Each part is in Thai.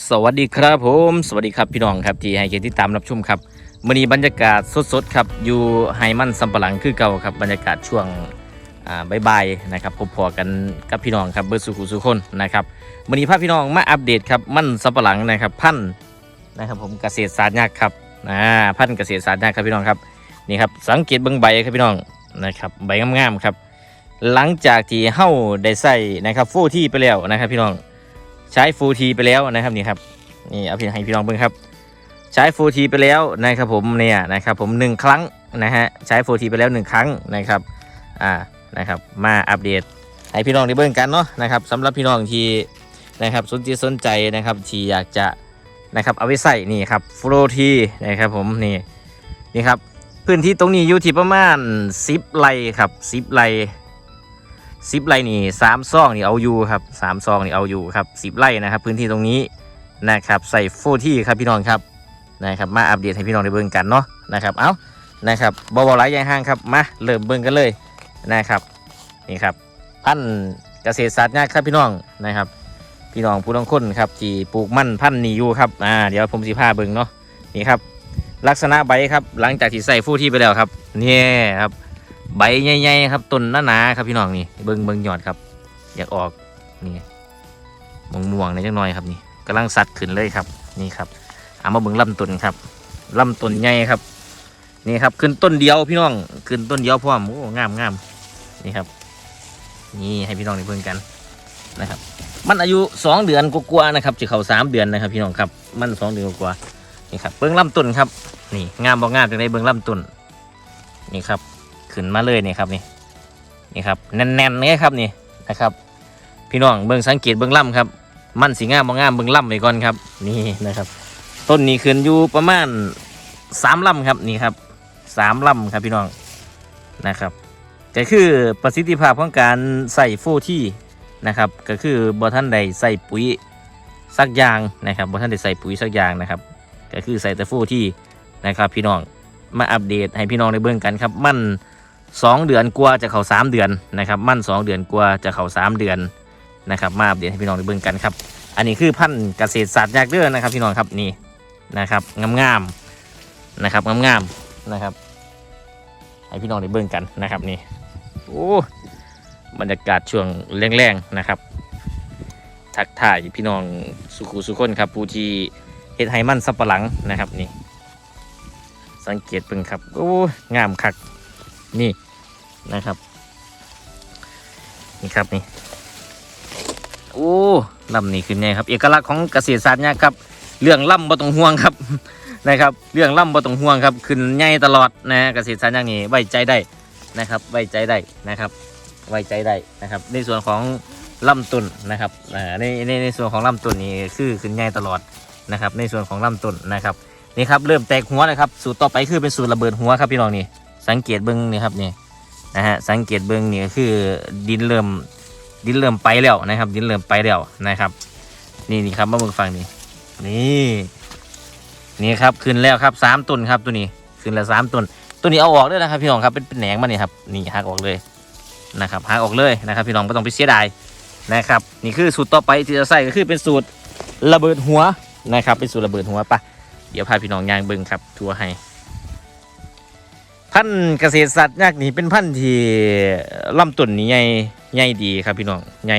สวัสดีครับผม สวัสดีครับพี่น้องครับที่ให้เกียรติติดตามรับชมครับมื่อนี้บรรยากาศสดๆครับอยู่ไฮมันซัมปะหลังคือเก่าครับบรรยากาศช่วงอ่าบ่ายๆนะครับพบพอกันกับพี่น้องครับเบอร์สุขุสุคนนะครับมื่อนี้พาพพี่น้องมาอัปเดตครับมันซัมปะหลังนะครับพันธุ์นะครับผมเกษตรศาสตร์ยากครับอ่าพันธุ์เกษตรศาสตร์ยากครับพี่น้องครับนี่ครับสังเกตเบื้องใบครับพี่น้องนะครับใบงามๆครับหลังจากที่เฮ้าได้ใส่นะครับฟูที่ไปแล้วนะครับพี่น้อง ใช้ฟูทีไปแล้วนะครับนี่ครับนี่เอาพี่ให้พี่น้องเบิ่งครับ ใช้ฟูทีไปแล้วนะครับผมเนี่ยนะครับผมหนึ่งครั้งนะฮะใช้ฟูทีไปแล้วหนึ่งครั้งนะครับอ่านะครับมาอัปเดตให้พี่น้องได้เบิ่งกันเนาะนะครับสำหรับพี่น้องที่นะครับสนใจสนใจนะครับที่อยากจะนะครับเอาไปใส่นี่ครับฟูทีนะครับผมนี่นี่ครับพื้นที่ตรงนี้อยู่ที่ประมาณ10ไร่ครับ10ไร่ สิบไร่นี่สามซองนี่เอาอยู่ครับสามซองนี่เอาอยู่ครับสิบไร่นะครับ พื้นที่ตรงนี้นะครับใส่โฟที่ครับพี่น้องครับนะครับมาอัปเดตให้พี่น้องได้เบิ่งกันเนาะนะครับเอานะครับบอบอไลายางห้างครับมาเริ่มเบิ่งกันเลยนะครับนี่ครับพันเกษตรศาสตร์ยากครับพี่น้องนะครับ พี่น้องผู้ต้องคนครับที่ปลูกมันพันนี่อยู่ครับอ่าเดี๋ยวผมสิพาเบิ่งเนาะนี่ครับลักษณะใบครับหลังจากที่ใส่ฟูที่ไปแล้วครับนี่ครับ ใบใหญ่ๆครับต้นหนาๆครับพี่น้องนี่เบิ่งเบิ่งยอดครับ อยากออกนี่ม่วงม่วงๆในจังน้อยครับนี่กำลังสัดขึ้นเลยครับนี่ครับเอามาเบิ่งลำต้นครับลำต้นใหญ่ครับ นี่ครับขึ้นต้นเดียวพี่น้องขึ้นต้นเดียวพร้อมโอ้งามงามนี่ครับ นี่ให้พี่น้องได้เบิ่งกันนะครับ มันอายุสองเดือนกว่าๆนะครับจะเข้าสามเดือนนะครับ พี่น้องครับ มันสองเดือนกว่านี่ครับเบิ่งลำต้นครับ นี่งามบ่งามจังไดเบิ่งลำต้นนี่ครับ ขึ้นมาเลยนี่ครับนี่นี่ครับแน่นๆเลยครับนี่นะครับ พี่น้องเบิ่งสังเกตเบิ่งล่ำครับ มันสีงามบ่งามเบิ่งล่ำไปก่อนครับ นี่นะครับ ต้นนี้ขึ้นอยู่ประมาณสามลำครับนี่ครับสามลำครับพี่น้องนะครับก็คือประสิทธิภาพของการใส่โฟที่นะครับ ก็คือบอท่านใดใส่ปุ๋ยสักอย่างนะครับบอท่านใดใส่ปุ๋ยสักอย่างนะครับ ก็คือใส่แต่โฟที่นะครับ พี่น้องมาอัปเดตให้พี่น้องได้เบิ่งกันครับมัน สองเดือนกว่าจะเข้าสามเดือนนะครับ มั่นสองเดือนกว่าจะเข้าสามเดือนนะครับ มาอัปเดตให้พี่น้องได้เบิ่งกันครับ อันนี้คือพันธุ์เกษตรศาสตร์ยากเด้อนะครับพี่น้องครับนี่นะครับงามๆนะครับงามๆนะครับ ให้พี่น้องได้เบิ่งกันนะครับนี่โอ้บรรยากาศช่วงแรงๆนะครับ ทักทายพี่น้องสุขุสุคนครับผู้ที่เฮ็ดไฮมันสับปะหลังนะครับนี่ สังเกตเบิ่งครับโอ้งามคักนี่ นะครับ นี่ครับนี่โอ้ลำนี่คือไงครับ เอกลักษณ์ของเกษตรศาสตร์เนี่ยครับ เรื่องลำบ่ต้องห่วงครับนะครับ เรื่องลำบ่ต้องห่วงครับขึ้นใหญ่ตลอดนะเกษตรศาสตร์อย่างนี้ไว้ใจได้นะครับ ไว้ใจได้นะครับ ไว้ใจได้นะครับ ในส่วนของลำต้นนะครับในในในส่วนของลำต้นนี่คือขึ้นใหญ่ตลอดนะครับ ในส่วนของลำต้นนะครับนี่ครับเริ่มแตกหัวเลยครับ สูตรต่อไปคือเป็นสูตรระเบิดหัวครับพี่น้องนี่สังเกตเบิ้งนี่ครับนี่ นะฮะสังเกตเบิ้องนี่ก็คือดินเริ่มดินเริ่มไปแล้วนะครับ ดินเริ่มไปแล้วนะครับ นี่นี่ครับมาเบิ่งฟังนี่นี่นี่ครับขึ้นแล้วครับสามต้นครับตัวนี้ขึ้นแล้วสามต้นตัวนี้เอาออกด้วยนะครับพี่น้องครับเป็นเป็นแหนงมันนี่ครับนี่หักออกเลยนะครับหักออกเลยนะครับ พี่น้องไม่ต้องไปเสียดายนะครับ นี่คือสูตรต่อไปที่จะใส่ก็คือเป็นสูตรระเบิดหัวนะครับ เป็นสูตรระเบิดหัวปะเดี๋ยวพาพี่น้องย่างเบิ้งครับทัวร์ให้ พันธุ์เกษตรสัตว์ยากนี่เป็นพันธุ์ที่ลำต้นนี่ใหญ่ใหญ่ดีครับพี่น้องใหญ่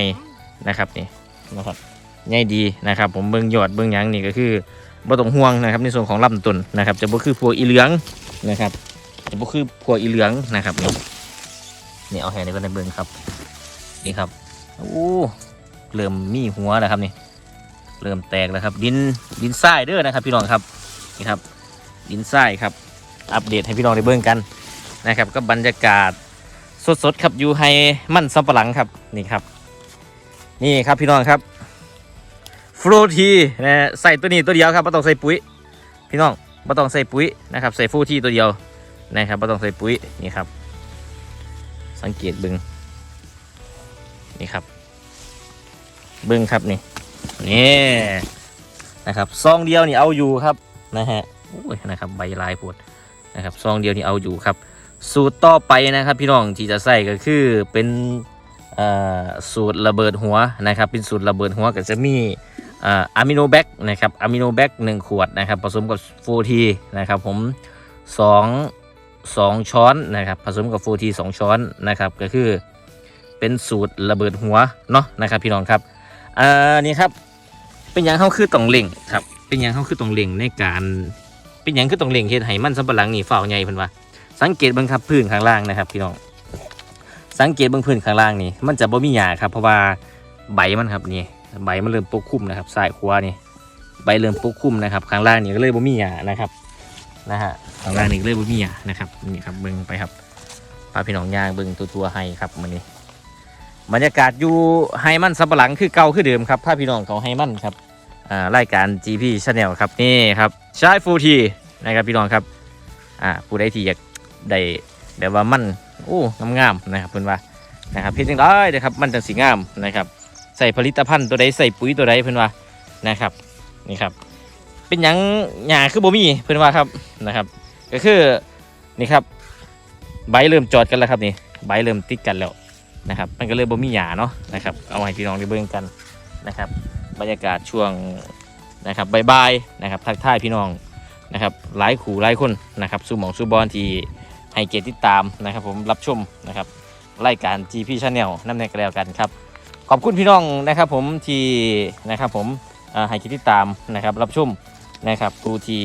นะครับนี่นะครับใหญ่ดีนะครับ ผมเบิ่งยอดเบิ่งหยังนี่ก็คือบ่ต้องห่วงนะครับ ในส่วนของลำต้นนะครับ จะบ่คือพวกอีเหลืองนะครับ จะบ่คือพวกอีเหลืองนะครับนี่นี่เอาแห่ในกันในเบิ่งครับนี่ครับโอ้เริ่มมีหัวแล้วครับนี่เริ่มแตกแล้วครับ ดินดินทรายเด้อนะครับ พี่น้องครับนี่ครับ ดินทรายครับ อัปเดตให้พี่น้องได้เบิ่งกันนะครับก็บรรยากาศสดๆครับอยู่ให้มันสำปะหลังครับนี่ครับ นี่ครับพี่น้องครับฟรูทีนะฮะใส่ตัวนี้ตัวเดียวครับไม่ต้องใส่ปุ๋ย พี่น้องไม่ต้องใส่ปุ๋ยนะครับใส่ฟรูทีตัวเดียวนะครับไม่ต้องใส่ปุ๋ยนี่ครับ สังเกตเบิ่งนี่ครับเบิ่งครับนี่นี่นะครับซองเดียวนี่เอาอยู่ครับนะฮะโอ้ยนะครับใบลายโพด นะครับซองเดียวนี่เอาอยู่ครับ สูตรต่อไปนะครับ พี่น้องที่จะใส่ก็คือเป็นสูตรระเบิดหัวนะครับ เป็นสูตรระเบิดหัวก็จะมีอะมิโนแบคนะครับอะมิโนแบคหนึ่งขวดนะครับ ผสมกับฟูทีนะครับผมสองสองช้อนนะครับ ผสมกับฟูทีสองช้อนนะครับ ก็คือเป็นสูตรระเบิดหัวเนาะนะครับ พี่น้องครับอ่านี่ครับเป็นยังเขาคือต้องเล่งครับ เป็นยังเขาคือต้องเล่งในการ เป็นหยังคือต้องเล่งเฮ็ดให้มันสำปะหลังนี่ฝ้าวใหญ่เพิ่นว่า สังเกตเบิ่งครับพื้นข้างล่างนะครับพี่น้อง สังเกตเบื้องพื้นข้างล่างนี่มันจะบ่มีหญ้าครับเพราะว่าใบมันครับนี่ใบมันเริ่มปกคลุมนะครับซ้ายขวานี่ใบเริ่มปกคลุมนะครับ ข้างล่างนี่ก็เลยบ่มีหญ้านะครับนะฮะข้างล่างนี่ก็เลยบ่มีหญ้านะครับนี่ครับเบิ่งไปครับพาพี่น้องย่างเบิ่งตัวตัวๆให้ครับมื้อนี้บรรยากาศอยู่ไฮมันสับปะหลังคือเก่าคือเดิมครับพาพี่น้องเขาไฮมันครับ รายการ GP Channel ครับนี่ครับใช้ฟูทีนะครับพี่น้องครับอ่าผู้ใดที่อยากได้แบบว่ามันโอ้งามๆนะครับเพื่อนว่านะครับเพียงจังได้นะครับมันจังสีงามนะครับใส่ผลิตภัณฑ์ตัวใดใส่ปุ๋ยตัวใดเพื่อนว่านะครับนี่ครับเป็นหยังหญ้าคือบ่มีเพื่อนว่าครับนะครับ ก็คือนี่ครับใบเริ่มจอดกันแล้วครับนี่ใบเริ่มติดกันแล้วนะครับ มันก็เลยบ่มีหญ้าเนาะนะครับเอาให้พี่น้องได้เบิ่งกันนะครับ บรรยากาศช่วงนะครับบ่ายๆนะครับทักทายพี่น้องนะครับหลายขู่หลายคนนะครับสู่หมองสู่บอลที่ให้เกียรติติดตามนะครับ ผมรับชมนะครับรายการ GP Channel นั่นเองก็แล้วกันครับ ขอบคุณพี่น้องนะครับ ผมที่นะครับผมให้เกียรติติดตามนะครับรับชมนะครับครูที่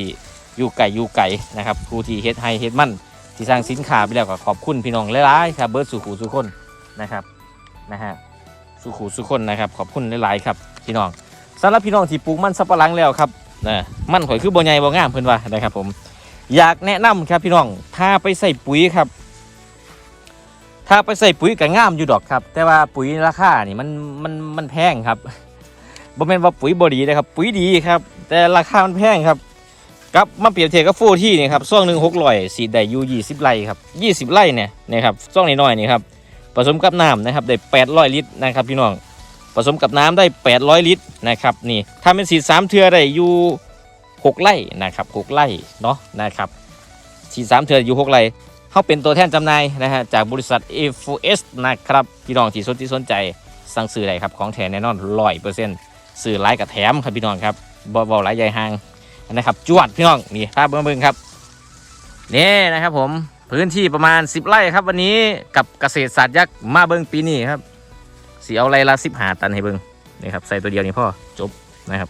อยู่ไก่อยู่ไก่นะครับครูที่เฮ็ดให้เฮ็ดมั่นที่สร้างสินค้าไปแล้วก็ขอบคุณพี่น้องหลายๆครับเบิร์ดสู่ขู่สู่คนนะครับนะฮะสู่ขู่สู่คนนะครับ ขอบคุณหลายๆครับ พี่น้องสำหรับพี่น้องที่ปลูกมันสับปะหลังแล้วครับนะมันข่อยคือบ่ใหญ่บ่งามเพิ่นว่านะครับผมอยากแนะนำครับพี่น้องถ้าไปใส่ปุ๋ยครับ ถ้าไปใส่ปุ๋ยก็งามอยู่ดอกครับ แต่ว่าปุ๋ยราคานี่มันมันมันแพงครับบ่แม่นว่าปุ๋ยบ่ดีนะครับ ปุ๋ยดีครับ แต่ราคามันแพงครับกับมาเปรียบเทียบกับฟูที่นี่ครับซ่องหนึ่งหกร้อยสีได้อยู่ยี่สิบไร่ครับยี่สิบไร่เนี่ยนะครับซ่องน้อยๆนี่ครับผสมกับน้ำนะครับได้แปดร้อยลิตรนะครับพี่น้อง ผสมกับน้ำได้แปดร้อยลิตรนะครับนี่ถ้าเป็นสีสามเทือได้อยู่หกไร่นะครับหกไร่เนาะนะครับฉีสามเถื่ออยู่หกไร่เขาเป็นตัวแทนจำหน่ายนะฮะจากบริษัท f s นะครับพี่น้องที่สนที่สนใจสั่งซื้อได้ครับของแท้แน่นอนร้อยเปอร์เซ็นต์ซื้อไลายกับแถมครับพี่น้องครับบ่บ่หลายใหญ่ห่างนะครับจวดพี่น้องนี่ภาพเบิ้องๆครับนี่นะครับผมพื้นที่ประมาณ 10 ไร่ครับวันนี้กับเกษตรศาสตร์ยักษ์มาเบิ้งปีนี้ครับ สีเอาไรละสิบหาตันให้เบิงนี่ครับใส่ตัวเดียวนี่พ่อจบนะครับ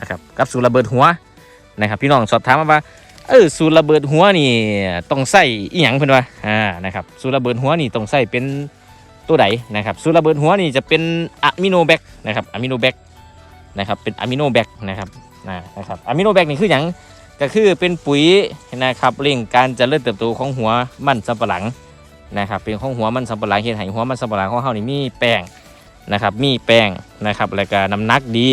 นะครับกับสูตรระเบิดหัวนะครับ พี่น้องสอบถามมาว่าเออสูตรระเบิดหัวนี่ต้องใส่อีหยังเพิ่นว่าอ่านะครับสูตรระเบิดหัวนี่ต้องใส่เป็นตัวใดนะครับสูตรระเบิดหัวนี่จะเป็นอะมิโนแบคนะครับอะมิโนแบคนะครับเป็นอะมิโนแบคนะครับนะนะครับอะมิโนแบคนี่คือหยังก็คือเป็นปุ๋ยนะครับเร่งการเจริญเติบโตของหัวมันสำปะหลัง นะครับเป็นของหัวมันสำปะหลังเฮ็ดให้หัวมันสำปะหลังของเฮานี่มีแป้งนะครับมีแป้งนะครับแล้วก็น้ำหนักดี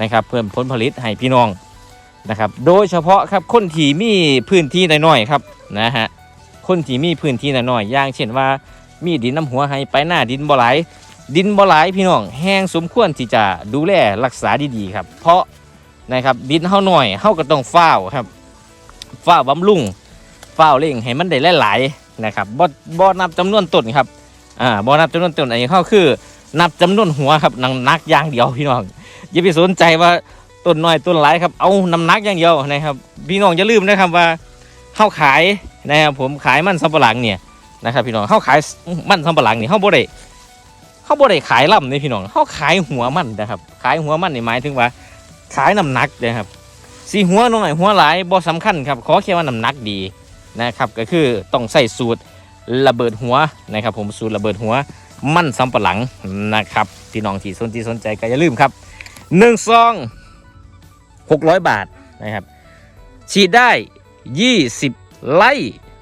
นะครับเพิ่มผลผลิตให้พี่น้องนะครับโดยเฉพาะครับคนที่มีพื้นที่น้อยๆครับนะฮะคนที่มีพื้นที่น้อยๆอย่างเช่นว่ามีดินน้ำหัวให้ไปหน้าดินบ่ไหลายดินบ่ไหลายพี่น้องแห้งสมควรที่จะดูแลรักษาดีๆครับ เพราะนะครับดินเฮาหน่อยเฮาก็ต้องเฝ้าครับเฝ้าบำรุงเฝ้าเร่งให้มันได้หลาย นะครับบ่บ่นับจำนวนต้นครับอ่าบ่นับจำนวนต้นอันนี้เขาคือ นับจำนวนหัวครับนักอย่างเดียวพี่น้องอย่าไปสนใจว่าต้นน้อยต้นหลายครับเอาน้ำหนักอย่างเดียวนะครับ พี่น้องอย่าลืมนะครับว่าเข้าขายนะครับผมขายมันสำปะหลังเนี่ยนะครับพี่น้องเข้าขายมันสำปะหลังเนี่ยเข้าบ่ได้เข้าบ่ได้ขายลำนี่พี่น้องเข้าขายหัวมันนะครับ ขายหัวมันนี่หมายถึงว่า ขายน้ำหนักนะครับสีหัวน้อยหัวหลายบ่สำคัญครับขอแค่ว่าน้ำหนักดี นะครับก็คือต้องใส่สูตรระเบิดหัวนะครับ ผมสูตรระเบิดหัวมั่นสำปะหลังนะครับพี่น้องที่สนที่สนใจก็อย่าลืมครับหนึ่งซองหกร้อยบาทนะครับฉีดได้ยี่สิบไร่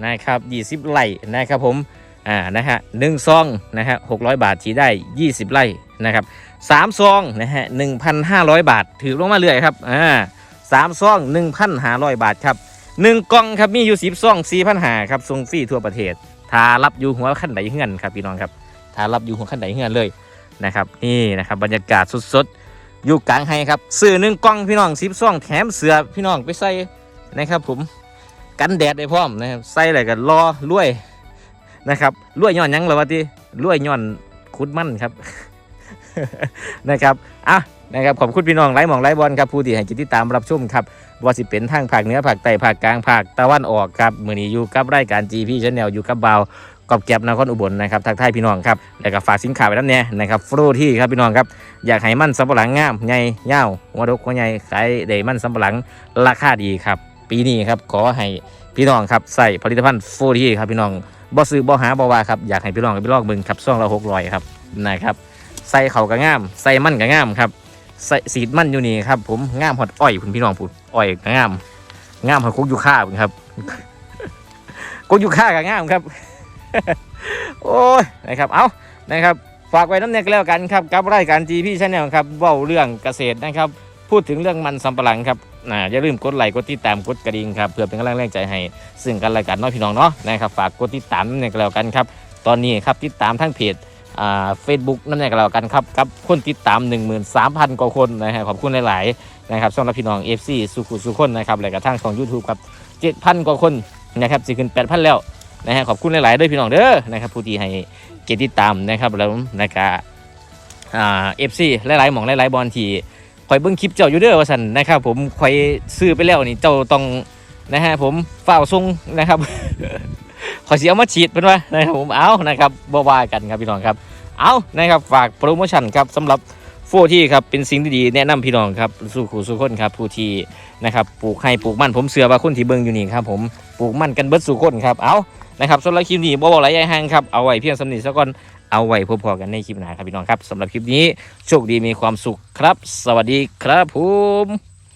นะครับยี่สิบไร่นะครับผมอ่านะฮะหนึ่งซองนะฮะหกร้อยบาทฉีดได้ยี่สิบไร่นะครับสามซองนะฮะหนึ่งพันห้าร้อยบาท ถือลงมาเรื่อยครับอ่าสามซองหนึ่งพันห้าร้อยบาทครับ หนึ่งกล่องครับมีอยู่สิบซองสี่พันหาครับส่งฟรีทั่วประเทศถ้ารับอยู่หัวขั้นใดเฮือนครับพี่น้องครับถ้ารับอยู่หัวขั้นใดเฮือนเลยนะครับนี่นะครับบรรยากาศสดๆอยู่กลางไฮครับซื้อหนึ่งกล่องพี่น้องสิบซองแถมเสือพี่น้องไปใส่นะครับ ผมกันแดดได้พร้อมนะครับใส่อะไรกันรอรวยนะครับรวยย้อนยังเหรอวะที่รวยย้อนคุดมั่นครับนะครับอะ นะครับขอบคุณพี่น้องไลฟ์หมองไลฟ์บอลครับผู้ที่ให้ติดตามรับชมครับว่าสิเป็นทางภาคเหนือภาคใต้ภาคกลางภาคตะวันออกครับมือนี้อยู่กับรายการ GP Channel อยู่กับเบากอบแก็บนครอุบลนะครับทักทายพี่น้องครับแล้วก็ฝากสินค้าไว้น้ำเนี่ยนะครับฟรูที่ครับพี่น้องครับอยากให้มันสำปะหลังงามใหญ่ยาวหัวดกหัวใหญ่ขายได้มันสำปะหลังราคาดีครับ ปีนี้ครับขอให้พี่น้องครับใส่ผลิตภัณฑ์ฟรูที่ครับพี่น้องบ่ซื้อบ่หาบ่ว่าครับอยากให้พี่น้องไปลองเบิ่งครับซ่องละหกร้อยครับนะครับใส่เขาก็งามใส่มันก็งามครับ ใส่สีดมันอยู่นี่ครับ ผมงามหอดอ้อยคุณพี่น้องพูดอ้อยงามงามหอดกุ๊กยูค่าครับกุ๊กยูค่าก็งามครับ โอ้ยนะครับเอานะครับฝากไว้น้ำเนียกันแล้วกันครับกับรายการ GP Channel ครับเว้าเรื่องเกษตรนะครับ พูดถึงเรื่องมันสำปะหลังครับอ่าอย่าลืมกดไลค์กดติดตามกดกระดิ่งครับเพื่อเป็นกำลังแรงใจให้ ซึ่งกันและกันเนาะพี่น้องเนาะนะครับฝากกดติดตามน้ำเนียกันแล้วกันครับ ตอนนี้ครับติดตามทั้งเพจ เฟซบุ๊กนั่นเองก็แล้วกันครับกับคนติดตาม 13,000 กว่าคนนะฮะขอบคุณหลาย ๆ นะครับสำหรับพี่น้อง FC สุขุสุขคนนะครับและกระทั่งของ YouTube ครับ 7,000 กว่าคนนะครับสิขึ้น 8,000 แล้วนะฮะขอบคุณหลาย ๆ ด้วยพี่น้องเด้อนะครับผู้ที่ให้เกียรติติดตามนะครับแล้วนะครับอ่า FC หลายๆหมองหลายๆบอลที่คอยเบิ่งคลิปเจ้าอยู่เด้อว่าสันนะครับผมคอยซื้อไปแล้วนี่เจ้าต้องนะฮะผมเฝ้าส่งนะครับ ขอเสียมาฉีดเป็นว่านะครับผมเอานะครับบ่ว่ากันครับพี่น้องครับเอานะครับฝากโปรโมชั่นครับสำหรับโฟที่ครับเป็นสิ่งที่ดีแนะนำพี่น้องครับสู่ขู่สู่คนครับผู้ที่นะครับปลูกให้ปลูกมันผมเสือว่าคนที่เบิ่งอยู่นี่ครับผมปลูกมันกันเบิดสู่คนครับเอานะครับสำหรับคลิปนี้บ่บอกหลายอยางห่างครับเอาไว้เพียงสำนีซะก่อนเอาไว้พบพอกันในคลิปหน้าครับพี่น้องครับสำหรับคลิปนี้โชคดีมีความสุขครับ สวัสดีครับผม